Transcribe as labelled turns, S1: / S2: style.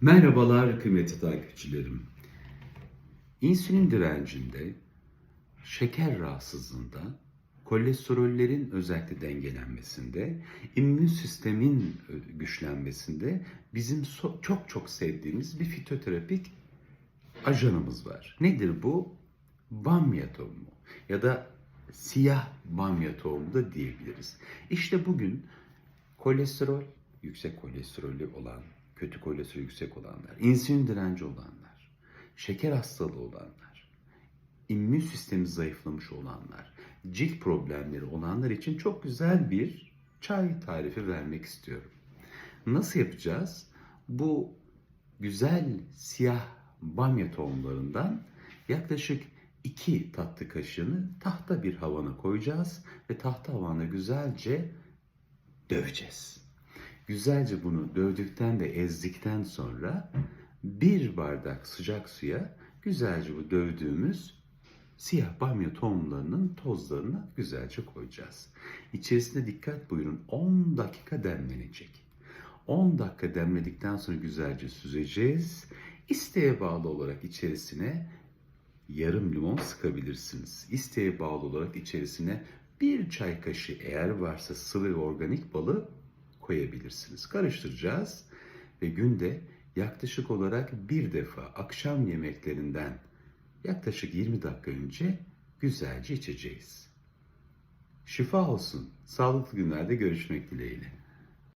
S1: Merhabalar kıymetli takipçilerim. İnsülin direncinde, şeker rahatsızlığında, kolesterollerin özellikle dengelenmesinde, immün sistemin e, güçlenmesinde bizim çok çok sevdiğimiz bir fitoterapik ajanımız var. Nedir bu? Bamya tohumu ya da siyah bamya tohumu da diyebiliriz. İşte bugün kolesterol, yüksek kolesterolü olan, kötü kolesterol yüksek olanlar, insülin direnci olanlar, şeker hastalığı olanlar, immün sistemi zayıflamış olanlar, cilt problemleri olanlar için çok güzel bir çay tarifi vermek istiyorum. Nasıl yapacağız? Bu güzel siyah bamya tohumlarından yaklaşık 2 tatlı kaşığını tahta bir havana koyacağız ve tahta havana güzelce döveceğiz. Güzelce bunu dövdükten ve ezdikten sonra bir bardak sıcak suya güzelce bu dövdüğümüz siyah bamya tohumlarının tozlarını güzelce koyacağız. İçerisine dikkat buyurun 10 dakika demlenecek. 10 dakika demledikten sonra güzelce süzeceğiz. İsteğe bağlı olarak içerisine yarım limon sıkabilirsiniz. İsteğe bağlı olarak içerisine bir çay kaşığı eğer varsa sıvı organik balı koyabilirsiniz. Karıştıracağız ve günde yaklaşık olarak bir defa akşam yemeklerinden yaklaşık 20 dakika önce güzelce içeceğiz. Şifa olsun. Sağlıklı günlerde görüşmek dileğiyle.